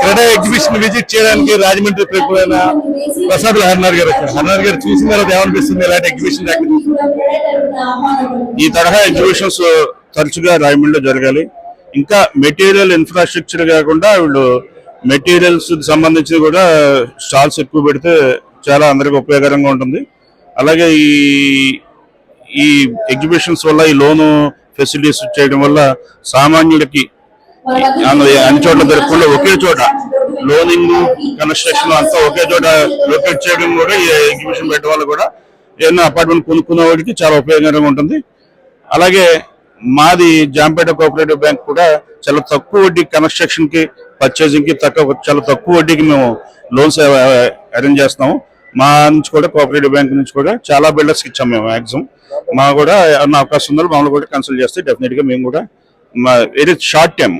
క్రెడా exhibition visit చేయడానికి రాజమండ్రి ప్రిపేరైన ప్రసాద్ హర్నార్ గారు వచ్చారు. హర్నార్ గారు చూసిన తర్వాత ఏమనిపిస్తుంది ఇలాంటి ఎగ్జిబిషన్ ఈ తరహా ఎగ్జిబిషన్స్ తరచుగా రాయమండ్రిలో జరగాలి. ఇంకా మెటీరియల్ ఇన్ఫ్రాస్ట్రక్చర్ కాకుండా వీళ్ళు మెటీరియల్స్ సంబంధించి కూడా స్టాల్స్ ఎక్కువ పెడితే చాలా అందరికి ఉపయోగకరంగా ఉంటుంది. అలాగే ఈ ఈ ఎగ్జిబిషన్స్ వల్ల ఈ లోను ఫెసిలిటీస్ చేయడం వల్ల సామాన్యుడికి అన్ని చోట్ల దొరకకుండా ఒకే చోట లోనింగ్ కన్స్ట్రక్షన్ అంతా ఒకే చోట లొకేట్ చేయడం కూడా ఈ ఎగ్జిబిషన్ పెట్టే వాళ్ళు కూడా ఏదైనా అపార్ట్మెంట్ కొనుక్కున్న వాడికి చాలా ఉపయోగకరంగా ఉంటుంది. అలాగే మాది జాంపేట కోఆపరేటివ్ బ్యాంక్ కూడా చాలా తక్కువ వడ్డీ కన్స్ట్రక్షన్కి పర్చేసింగ్కి తక్కువ చాలా తక్కువ వడ్డీకి మేము లోన్స్ అరేంజ్ చేస్తాము మా నుంచి కూడా కోఆపరేటివ్ బ్యాంక్ నుంచి కూడా చాలా బిల్డర్స్కి మేము మాక్సిమం మా కూడా ఏమన్నా అవకాశం ఉందో మమ్మల్ని కూడా కన్సల్ట్ చేస్తే డెఫినెట్గా మేము కూడా very short time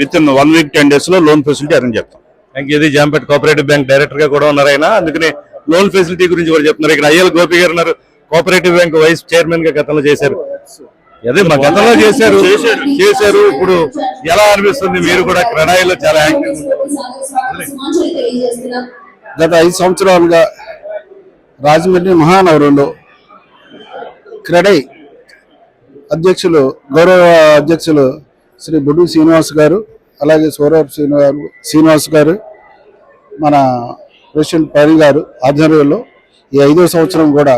within one week ten డేస్లో లోన్ ఫెసిలిటీ అరేంజ్ చేస్తాం. ఇంక ఇది జాంపేట్ కోఆపరేటివ్ బ్యాంక్ డైరెక్టర్గా కూడా ఉన్నారు ఆయన. అందుకని లోన్ ఫెసిలిటీ గురించి కూడా చెప్తున్నారు. ఇక్కడ అయ్యల్ గోపి గారు ఉన్నారు. కోఆపరేటివ్ బ్యాంక్ వైస్ చైర్మన్గా గతంలో చేశారు. అదే మా గతంలో చేశారు. చేశారు. ఇప్పుడు ఎలా అనిపిస్తుంది? మీరు కూడా క్రెడాయిలో చాలా యాక్టివ్ గత ఐదు సంవత్సరాలుగా రాజమండ్రి మహానగరంలో క్రెడై అధ్యక్షులు గౌరవ అధ్యక్షులు శ్రీ బుడ్డు శ్రీనివాస్ గారు అలాగే సౌరవ్ శ్రీనివాస్ శ్రీనివాస్ గారు మన ప్రెసిడెంట్ పరి గారు ఆధ్వర్యంలో ఈ ఐదో సంవత్సరం కూడా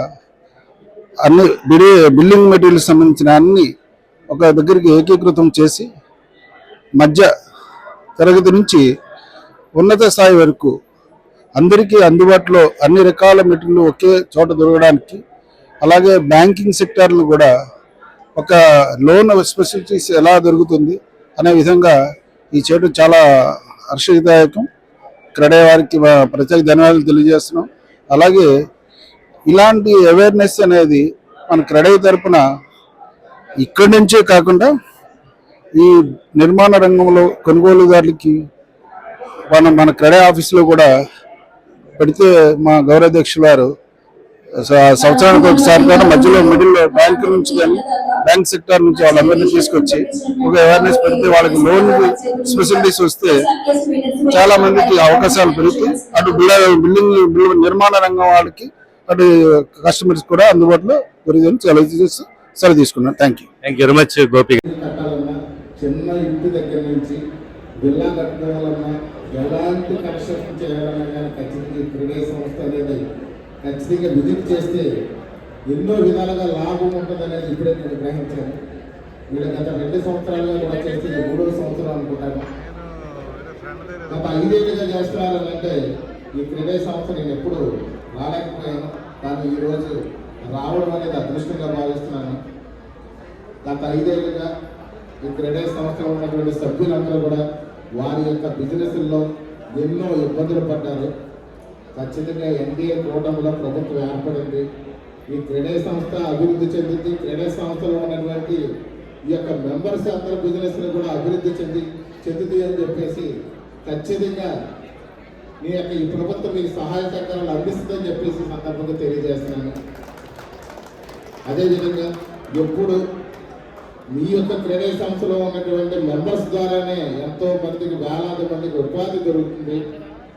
అన్ని బిడి బిల్డింగ్ మెటీరియల్స్ సంబంధించిన అన్ని ఒక దగ్గరికి ఏకీకృతం చేసి మధ్య తరగతి నుంచి ఉన్నత స్థాయి వరకు అందరికీ అందుబాటులో అన్ని రకాల మెటీరియల్ ఒకే చోట దొరకడానికి అలాగే బ్యాంకింగ్ సెక్టార్లు కూడా ఒక లోన్ స్పెసిలిటీస్ ఎలా దొరుకుతుంది అనే విధంగా ఈ చేయడం చాలా హర్షదాయకం క్రడే వారికి ప్రత్యేక ధన్యవాదాలు తెలియజేస్తున్నాం. అలాగే ఇలాంటి అవేర్నెస్ అనేది మన క్రడే తరపున ఇక్కడి నుంచే కాకుండా ఈ నిర్మాణ రంగంలో కొనుగోలుదారులకి మన మన క్రడే ఆఫీస్లో కూడా పెడితే మా గౌరవాధ్యక్షులు వారు సంవత్సరానికి ఒకసారి కూడా మధ్యలో మిడిల్ బ్యాంక్ నుంచి కానీ బ్యాంక్ సెక్టార్ నుంచి వాళ్ళందరినీ తీసుకొచ్చి ఒక అవేర్నెస్ పెడితే వాళ్ళకి లోన్ ఫెసిలిటీస్ వస్తే చాలా మందికి అవకాశాలు పెరుగుతాయి. అటు బిల్డ- బిల్డింగ్ బిల్డింగ్ నిర్మాణ రంగం వాళ్ళకి అటు కస్టమర్స్ కూడా అందుబాటులో దొరికిందని సెలవు చేసి సెలవు తీసుకున్నాను. Thank you thank you very much Gopi. చిన్న ఇంటి దగ్గర నుంచి కట్టుకోవాలన్నా ఎలాంటి కన్స్ట్రక్షన్ చేయాలన్నా కానీ ఖచ్చితంగా ఈ క్రీడా సంస్థ అనేది ఖచ్చితంగా విజిట్ చేస్తే ఎన్నో విధాలుగా లాభం ఉంటుంది అనేది ఇప్పుడే నేను గ్రహించాను. వీళ్ళు గత రెండు సంవత్సరాలుగా కూడా చేస్తే మూడో సంవత్సరం అనుకుంటాను. గత ఐదేళ్ళుగా చేస్తున్నారంటే ఈ క్రీడా సంస్థ నేను ఎప్పుడు రాలేకపోయాను. కానీ ఈరోజు రావడం అనేది అదృష్టంగా భావిస్తున్నాను. గత ఐదేళ్ళుగా ఈ క్రెడై సంస్థలో ఉన్నటువంటి సభ్యులందరూ కూడా వారి యొక్క బిజినెస్ల్లో ఎన్నో ఇబ్బందులు పడ్డారు. ఖచ్చితంగా ఎన్డీఏ కూటమిలో ప్రభుత్వం ఏర్పడింది. ఈ క్రీడా సంస్థ అభివృద్ధి చెందింది. క్రీడా సంస్థలో ఉన్నటువంటి ఈ యొక్క మెంబర్స్ అందరి బిజినెస్లు కూడా అభివృద్ధి చెంది చెందుతుంది అని చెప్పేసి ఖచ్చితంగా మీ యొక్క ఈ ప్రభుత్వం మీకు సహాయ సహకారాలు అందిస్తుందని చెప్పేసి సందర్భంగా తెలియజేస్తున్నాను. అదేవిధంగా ఎప్పుడు మీ యొక్క క్రీడా సంస్థలో ఉన్నటువంటి మెంబర్స్ ద్వారానే ఎంతో మందికి వేలాది మందికి ఉపాధి దొరుకుతుంది.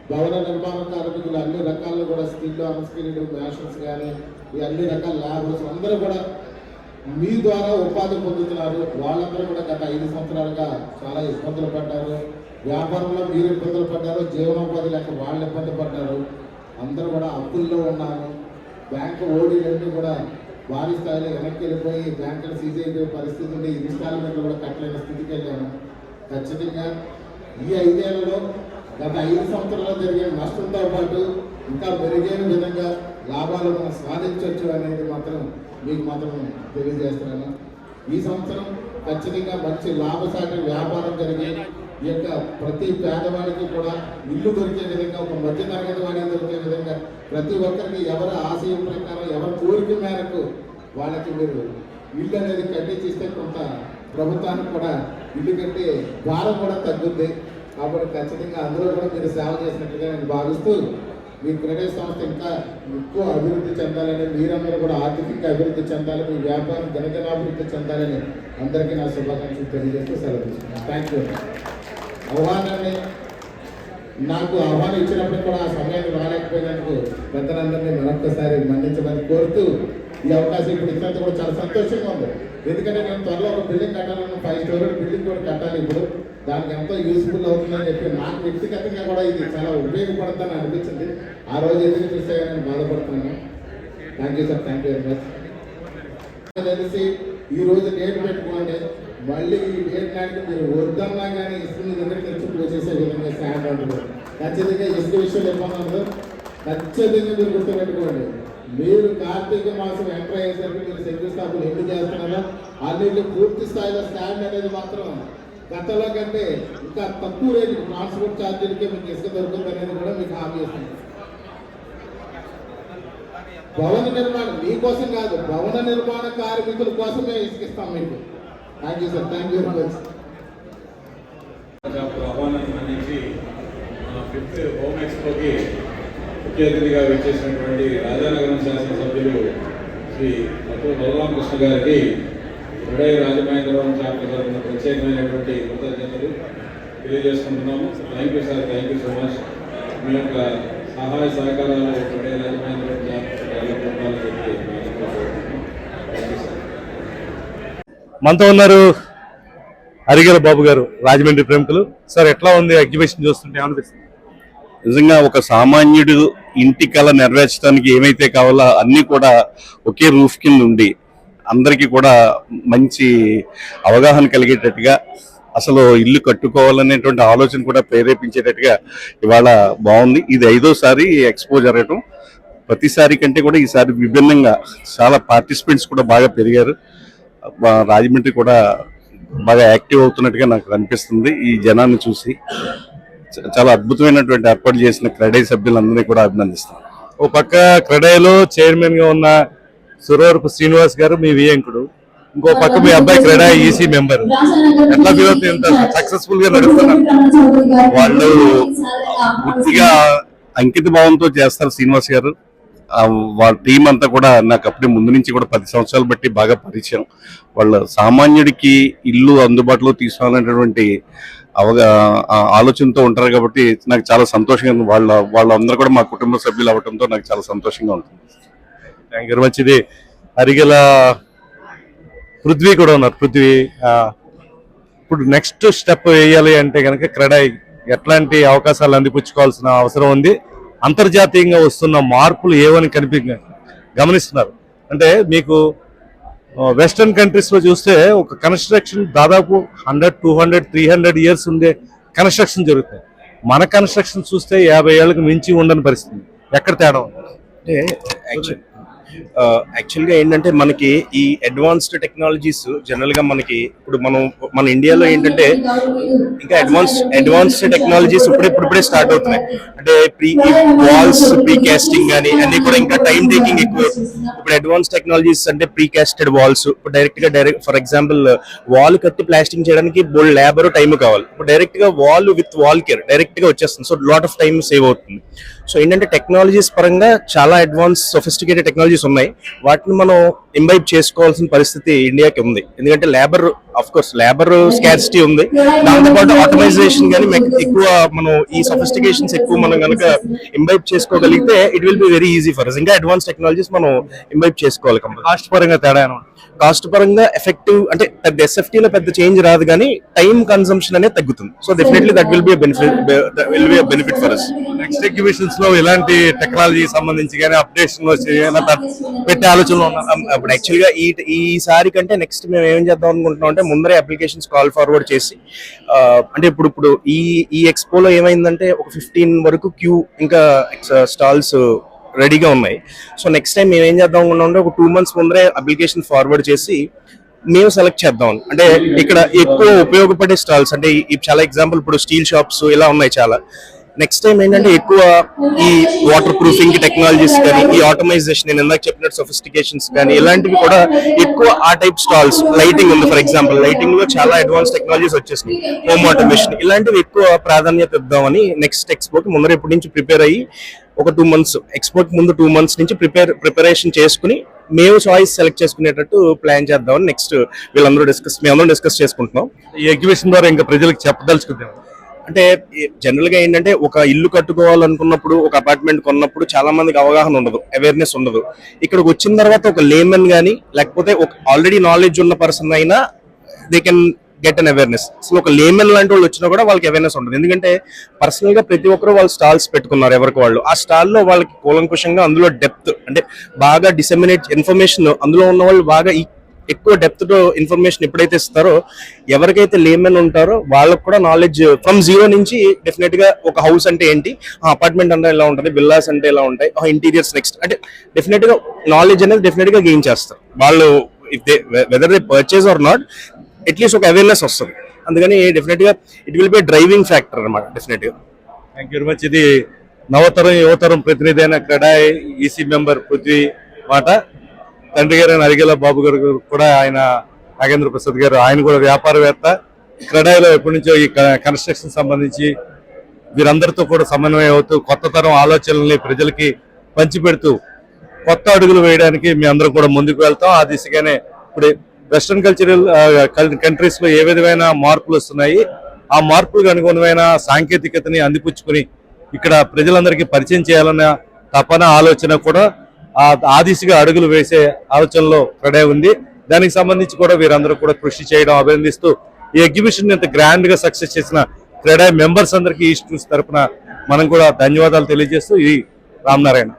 భవన నిర్మాణ కార్మికులు అన్ని రకాల్లో కూడా స్కిల్ అన్స్కిల్డ్ మ్యాషన్స్ కానీ ఈ అన్ని రకాల ల్యాబ్స్ అందరూ కూడా మీ ద్వారా ఉపాధి పొందుతున్నారు. వాళ్ళందరూ కూడా గత ఐదు సంవత్సరాలుగా చాలా ఇబ్బందులు పడ్డారు. వ్యాపారంలో మీరు ఇబ్బందులు పడ్డారు. జీవనోపాధి లేక వాళ్ళు ఇబ్బంది పడ్డారు. అందరూ కూడా అప్పుల్లో ఉన్నారు. బ్యాంకు ఓడీలన్నీ కూడా భారీ స్థాయిలో వెనక్కి వెళ్ళిపోయి బ్యాంకులు సీజ్ అయిపోయే పరిస్థితి ఉండి ఇన్స్టాల్మెంట్లు కూడా కట్టలేని స్థితికి వెళ్ళాము. ఖచ్చితంగా ఈ ఐదేళ్ళలో గత ఐదు సంవత్సరాల్లో జరిగే నష్టంతో పాటు ఇంకా మెరుగైన విధంగా లాభాలు మనం సాధించవచ్చు అనేది మాత్రం మీకు మాత్రం తెలియజేస్తున్నాను. ఈ సంవత్సరం ఖచ్చితంగా మంచి లాభసాటి వ్యాపారం జరిగే ఈ యొక్క ప్రతి పేదవాడికి కూడా ఇల్లు దొరికే విధంగా ఒక మధ్య తరగతి వాడికి దొరికే విధంగా ప్రతి ఒక్కరికి ఎవరి ఆశయం ప్రకారం ఎవరి కోరిక మేరకు వాళ్ళకి మీరు ఇల్లు అనేది కట్టించిస్తే కొంత ప్రభుత్వానికి కూడా ఇల్లు కట్టే భారం కూడా తగ్గుద్ది. కాబట్టి ఖచ్చితంగా అందులో కూడా మీరు సేవ చేసినట్టుగా నేను భావిస్తూ మీ క్రెడిట్ సంస్థ ఇంకా ఎక్కువ అభివృద్ధి చెందాలని మీరందరూ కూడా ఆర్థికంగా అభివృద్ధి చెందాలి మీ వ్యాపారం జనజనాభివృద్ధి చెందాలని అందరికీ నా శుభాకాంక్షలు తెలియజేస్తూ సెలవు థ్యాంక్ యూ ఆహ్వానాన్ని నాకు ఆహ్వానం ఇచ్చినప్పుడు కూడా ఆ సమయాన్ని రాలేకపోయినందుకు పెద్దలందరినీ మరొక్కసారి మన్నించమని కోరుతూ ఈ అవకాశం ఇప్పుడు ఇచ్చినందుకు కూడా చాలా సంతోషంగా ఉంది. ఎందుకంటే నేను త్వరలో ఒక బిల్డింగ్ కట్టాలన్న ఫైవ్ స్టోరీ బిల్డింగ్ కూడా కట్టాలి ఇప్పుడు. దానికి ఎంతో యూస్ఫుల్ అవుతుందని చెప్పి నాకు వ్యక్తిగతంగా కూడా ఇది చాలా ఉపయోగపడుతుందని అనిపించింది. ఆ రోజు ఎందుకు చూస్తే బాధపడుతున్నాను. Thank you sir thank you very much తెలిసి ఈ రోజు డేట్ పెట్టుకోండి. మళ్ళీ ఈ డేట్ నాటికి మీరు వద్దన్నా కానీ ఇసుకుని దగ్గర తెచ్చి పోసేసే విధంగా స్టాండ్ ఉంటుంది ఖచ్చితంగా ఇసుక విషయంలో ఇబ్బంది ఖచ్చితంగా మీరు గుర్తుపెట్టుకోండి. మీరు కార్తీక మాసం ఎంటర్ అయ్యేసరికి మీరు శంకుస్థాపన ఎన్ని చేస్తున్నారో అన్నింటి పూర్తి స్థాయిలో స్టాండ్ అనేది మాత్రం గతంలో కంటే ఇంకా తక్కువ రేటు ట్రాన్స్పోర్ట్ ఛార్జీలకే మీకు ఇసుక దొరుకుతుంది అనేది కూడా మీకు హామీ ఇస్తుంది భవన నిర్మాణం మీకోసం కాదు భవన నిర్మాణ కార్మికుల కోసం మేము ఇసుకిస్తాం మీకు. Thank you sir thank you very much మన ఫిఫ్త్ హోమ్ ఎక్స్పోకి ముఖ్య అతిథిగా విచ్చేసినటువంటి రాజానగరం శాసనసభ్యులు శ్రీ అటు బలరామకృష్ణ గారికి ఉదయ రాజమహేంద్రవరం చాప్టర్ తరఫున ప్రత్యేకమైనటువంటి కృతజ్ఞతలు తెలియజేసుకుంటున్నాము. Thank you sir thank you so much మీ యొక్క సహాయ సహకారాలు ఉదయ రాజమహేంద్రవరం అవ్వాలని చెప్పి మనతో ఉన్నారు అరిగల బాబు గారు రాజమండ్రి ప్రముఖులు సార్ ఎట్లా ఉంది ఎగ్జిబిషన్ చూస్తుంటే ఏమనిపిస్తుంది? నిజంగా ఒక సామాన్యుడు ఇంటి కళ నెరవేర్చడానికి ఏమైతే కావాలో అన్ని కూడా ఒకే రూఫ్ కింద ఉండి అందరికీ కూడా మంచి అవగాహన కలిగేటట్టుగా అసలు ఇల్లు కట్టుకోవాలనేటువంటి ఆలోచన కూడా ప్రేరేపించేటట్టుగా ఇవాళ బాగుంది. ఇది ఐదోసారి ఎక్స్పో జరగటం. ప్రతిసారి కంటే కూడా ఈసారి విభిన్నంగా చాలా పార్టిసిపెంట్స్ కూడా బాగా పెరిగారు. రాజమండ్రి కూడా బాగా యాక్టివ్ అవుతున్నట్టుగా నాకు అనిపిస్తుంది ఈ జనాన్ని చూసి. చ- చాలా అద్భుతమైనటువంటి ఏర్పాటు చేసిన క్రెడై సభ్యులందరినీ కూడా అభినందిస్తాను. ఓ పక్క క్రెడైలో చైర్మన్గా ఉన్న సురవరపు శ్రీనివాస్ గారు మీ వియంకుడు. ఇంకో పక్క మీ అబ్బాయి క్రెడా ఈసీ మెంబర్. ఎట్లా ఫీల్ అవుతుంది ఇంత సక్సెస్ఫుల్గా నడుస్తున్నారు వాళ్ళు పూర్తిగా అంకిత భావంతో చేస్తారు శ్రీనివాస్ గారు. వాళ్ళ టీం అంతా కూడా నాకు అప్పుడే ముందు నుంచి కూడా పది సంవత్సరాలు బట్టి బాగా పరిచయం. వాళ్ళ సామాన్యుడికి ఇల్లు అందుబాటులో తీసుకోవాలనేటువంటి అవగా ఆలోచనతో ఉంటారు కాబట్టి నాకు చాలా సంతోషంగా ఉంది. వాళ్ళ వాళ్ళందరూ కూడా మా కుటుంబ సభ్యులు అవడంతో నాకు చాలా సంతోషంగా ఉంటుంది. థ్యాంక్ యూ మచ్ ఇది అరిగల పృథ్వీ కూడా ఉన్నారు. పృథ్వీ ఇప్పుడు నెక్స్ట్ స్టెప్ వేయాలి అంటే కనుక క్రెడాయి ఎట్లాంటి అవకాశాలు అందిపుచ్చుకోవాల్సిన అవసరం ఉంది. అంతర్జాతీయంగా వస్తున్న మార్పులు ఏవని కనిపి గమనిస్తున్నారు. అంటే మీకు వెస్టర్న్ కంట్రీస్లో చూస్తే ఒక కన్స్ట్రక్షన్ దాదాపు hundred two hundred three hundred years ఉండే కన్స్ట్రక్షన్ జరుగుతాయి మన కన్స్ట్రక్షన్ చూస్తే యాభై ఏళ్ళకి మించి ఉండని పరిస్థితి. ఎక్కడ తేడా అంటే యాక్చువల్ యాక్చువల్గా ఏంటంటే మనకి ఈ అడ్వాన్స్డ్ టెక్నాలజీస్ జనరల్గా మనకి ఇప్పుడు మనం మన ఇండియాలో ఏంటంటే ఇంకా అడ్వాన్స్ అడ్వాన్స్డ్ టెక్నాలజీస్ ఇప్పుడే ఇప్పుడిప్పుడే స్టార్ట్ అవుతున్నాయి. అంటే ప్రీ వాల్స్ ప్రీ కాస్టింగ్ కానీ అన్ని కూడా ఇంకా టైం టేకింగ్ ఎక్కువ ఇప్పుడు అడ్వాన్స్ టెక్నాలజీస్ అంటే ప్రీ కాస్టెడ్ వాల్స్ ఇప్పుడు డైరెక్ట్గా డైరెక్ట్ ఫర్ ఎగ్జాంపుల్ వాల్ కట్టి ప్లాస్టింగ్ చేయడానికి బోల్డ్ లేబర్ టైం కావాలి. ఇప్పుడు డైరెక్ట్గా వాల్ విత్ వాల్ కేర్ డైరెక్ట్గా వచ్చేస్తుంది. So lot of time save అవుతుంది. సో ఏంటంటే టెక్నాలజీస్ పరంగా చాలా అడ్వాన్స్ సొఫిస్టికేటెడ్ టెక్నాలజీస్ ఉన్నాయి. వాటిని మనం ఇంబైబ్ చేసుకోవాల్సిన పరిస్థితి ఇండియాకి ఉంది. ఎందుకంటే labour of course labour scarcity ఉంది. దాంతోపాటు ఆటోమైజేషన్ కానీ ఎక్కువ మనం ఈ సొఫిస్టికేషన్స్ ఎక్కువ మనం కనుక ఇంబైబ్ చేసుకోగలిగితే it will be very easy for ఇంకా అడ్వాన్స్ టెక్నాలజీస్ మనం ఇంబైబ్ చేసుకోవాలి కాస్ట్ పరంగా తేడా? కాస్ట్ పరంగా ఎఫెక్టివ్ అంటే పెద్ద ఎస్ఎఫ్టీ లో పెద్ద చేంజ్ రాదు కానీ టైం కన్సంప్షన్ అనేది తగ్గుతుంది. So definitely that will be benefit will be benefit for us next ఎగ్జిబిషన్స్లో ఇలాంటి టెక్నాలజీ సంబంధించి కానీ అప్డేషన్ పెట్టే ఆలోచనలు అప్పుడు యాక్చువల్గా ఈ ఈసారి కంటే నెక్స్ట్ మేము ఏం చేద్దాం అనుకుంటున్నాం అంటే ముందరే అప్లికేషన్స్ కాల్ ఫార్వర్డ్ చేసి అంటే ఇప్పుడు ఇప్పుడు ఈ ఈ ఎక్స్పోలో ఏమైందంటే ఒక ఫిఫ్టీన్ వరకు క్యూ ఇంకా స్టాల్స్ రెడీగా ఉన్నాయి. సో నెక్స్ట్ టైం మేము ఏం చేద్దాం అనుకుంటున్నాం ఒక టూ మంత్స్ ముందరే అప్లికేషన్ ఫార్వర్డ్ చేసి మేము సెలెక్ట్ చేద్దాం. అంటే ఇక్కడ ఎక్కువ ఉపయోగపడే స్టాల్స్ అంటే చాలా ఎగ్జాంపుల్ ఇప్పుడు స్టీల్ షాప్స్ ఇలా ఉన్నాయి చాలా. నెక్స్ట్ టైం ఏంటంటే ఎక్కువ ఈ వాటర్ ప్రూఫింగ్ టెక్నాలజీస్ కానీ ఈ ఆటోమైజేషన్ నేను ఇందాక చెప్పినట్టు సొఫిస్టికేషన్స్ కానీ ఇలాంటివి కూడా ఎక్కువ ఆ టైప్ స్టాల్స్ లైటింగ్ ఉంది ఫర్ ఎగ్జాంపుల్ లైటింగ్లో చాలా అడ్వాన్స్ టెక్నాలజీస్ వచ్చేసినాయి. హోమ్ ఆటోమేషన్ ఇలాంటివి ఎక్కువ ప్రాధాన్యత ఇద్దామని నెక్స్ట్ ఎక్స్పోర్ట్ ముందర ఇప్పటి నుంచి ప్రిపేర్ అయ్యి ఒక టూ మంత్స్ ఎక్స్పోర్ట్ ముందు టూ మంత్స్ నుంచి ప్రిపేర్ ప్రిపరేషన్ చేసుకుని మేము చాయిస్ సెలెక్ట్ చేసుకునేటట్టు ప్లాన్ చేద్దామని నెక్స్ట్ వీళ్ళందరూ డిస్కస్ మేమందరం డిస్కస్ చేసుకుంటున్నాం. ఈ ఎగ్జిబిషన్ ద్వారా ఇంకా ప్రజలకు చెప్పదలుచుకుందాం. అంటే జనరల్గా ఏంటంటే ఒక ఇల్లు కట్టుకోవాలనుకున్నప్పుడు ఒక అపార్ట్మెంట్ కొన్నప్పుడు చాలా మందికి అవగాహన ఉండదు అవేర్నెస్ ఉండదు. ఇక్కడికి వచ్చిన తర్వాత ఒక లేమన్ కానీ లేకపోతే ఒక ఆల్రెడీ నాలెడ్జ్ ఉన్న పర్సన్ అయినా they can get an awareness అసలు ఒక లేమన్ లాంటి వాళ్ళు వచ్చినా కూడా వాళ్ళకి అవేర్నెస్ ఉండదు. ఎందుకంటే పర్సనల్గా ప్రతి ఒక్కరు వాళ్ళు స్టాల్స్ పెట్టుకున్నారు ఎవరికి వాళ్ళు. ఆ స్టాల్లో వాళ్ళకి కూలంకుషంగా అందులో డెప్త్ అంటే బాగా డిసెమినేట్ ఇన్ఫర్మేషన్ అందులో ఉన్న వాళ్ళు బాగా ఈ- ఎక్కువ డెప్త్తో ఇన్ఫర్మేషన్ ఎప్పుడైతే ఇస్తారో ఎవరికైతే లేమెన్ ఉంటారో వాళ్ళకి కూడా నాలెడ్జ్ ఫ్రమ్ జీరో నుంచి డెఫినెట్గా ఒక హౌస్ అంటే ఏంటి? అపార్ట్మెంట్ అంటే ఎలా ఉంటుంది? విల్లాస్ అంటే ఎలా ఉంటాయి? ఇంటీరియర్స్ నెక్స్ట్ అంటే డెఫినెట్గా నాలెడ్జ్ అనేది డెఫినెట్గా గెయిన్ చేస్తారు. వాళ్ళు if they whether they purchase or not at least ఒక అవేర్నెస్ వస్తుంది. అందుకని డెఫినెట్గా it will be driving factor అనమాట డెఫినెట్గా. థ్యాంక్ యూ వెరీ మచ్ ఇది నవతరం యువతరం ప్రతినిధి అయిన క్రెడాయ్ ఈసీ మెంబర్ పృథ్వీ మాట. తండ్రి గారు అయిన అరిగేల బాబు గారు కూడా ఆయన నాగేంద్ర ప్రసాద్ గారు ఆయన కూడా వ్యాపారవేత్త. క్రెడాయిలో ఎప్పటి నుంచో ఈ కన్స్ట్రక్షన్ సంబంధించి వీరందరితో కూడా సమన్వయం అవుతూ కొత్త తరం ఆలోచనల్ని ప్రజలకి పంచిపెడుతూ కొత్త అడుగులు వేయడానికి మీ అందరం కూడా ముందుకు వెళ్తాం. ఆ దిశగానే ఇప్పుడు వెస్ట్రన్ కల్చరల్ కంట్రీస్లో ఏ విధమైన మార్పులు వస్తున్నాయి? ఆ మార్పులకు అనుగుణమైన సాంకేతికతని అందిపుచ్చుకుని ఇక్కడ ప్రజలందరికీ పరిచయం చేయాలన్న తపన ఆలోచన కూడా ఆ దిశగా అడుగులు వేసే ఆలోచనలో క్రెడే ఉంది. దానికి సంబంధించి కూడా వీరందరూ కూడా కృషి చేయడం అభినందిస్తూ ఈ ఎగ్జిబిషన్ ఇంత గ్రాండ్గా సక్సెస్ చేసిన క్రెడా మెంబర్స్ అందరికీ ఈస్ట్ తరపున మనం కూడా ధన్యవాదాలు తెలియజేస్తూ ఈ రామనారాయణ